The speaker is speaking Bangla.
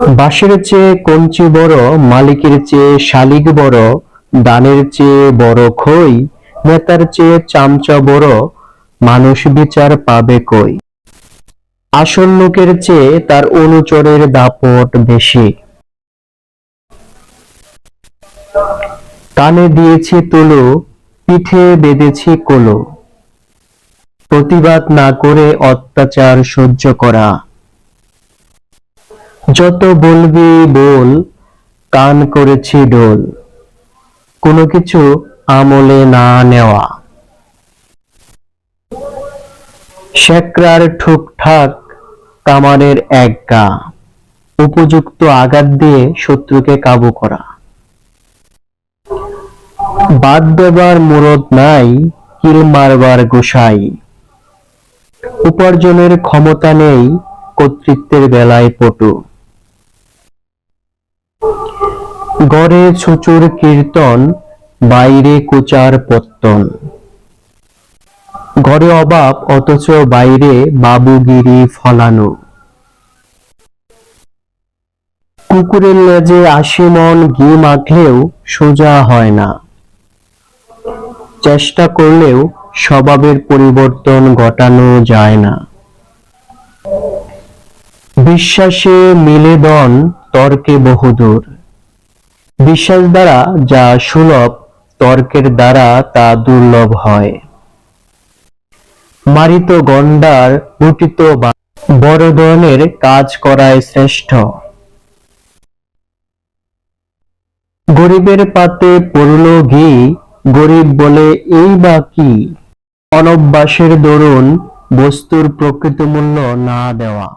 বাঁশের চেয়ে কঞ্চি বড়, মালিকের চেয়ে শালিক বড়, দানের চেয়ে বড় খই, নেতার চেয়ে চামচা বড়, মানুষ বিচার পাবে কই? আসল লোকের চেয়ে তার অনুচরের দাপট বেশি। কানে দিয়েছি তুলো, পিঠে বেঁধেছি কোলো। প্রতিবাদ না করে অত্যাচার সহ্য করা। যত বলবি বল, কান করেছি ডোল। কোনো কিছু আমলে না নেওয়া। শেকরার ঠুকঠাক কামানের এক গা, উপযুক্ত আঘাত দিয়ে শত্রুকে কাবু করা। বাদ দেবার মুরদ নাই, কিল মারবার গোসাই। উপার্জনের ক্ষমতা নেই, কর্তৃত্বের বেলায় পটু। গড়ে ছুচুর কীর্তন, বাইরে কোচার পত্তন। ঘরে অভাব অথচ বাইরে বাবুগিরি ফলানো। কুকুরের লেজে আশি মন ঘি মাখলেও সোজা হয় না। চেষ্টা করলেও স্বভাবের পরিবর্তন ঘটানো যায় না। বিশ্বাসে মিলে দন, তর্কে বহুদূর। বিশ্বাস দ্বারা যা সুলভ, তর্কের দ্বারা তা দুর্লভ হয়। মারিত গন্ডার লুটিত বা বড় ধরনের কাজ করায় শ্রেষ্ঠ। গরিবের পাতে পড়ল ঘি, গরিব বলে, এই বা কি? অনভ্যাসের দরুন বস্তুর প্রকৃত মূল্য না দেওয়া।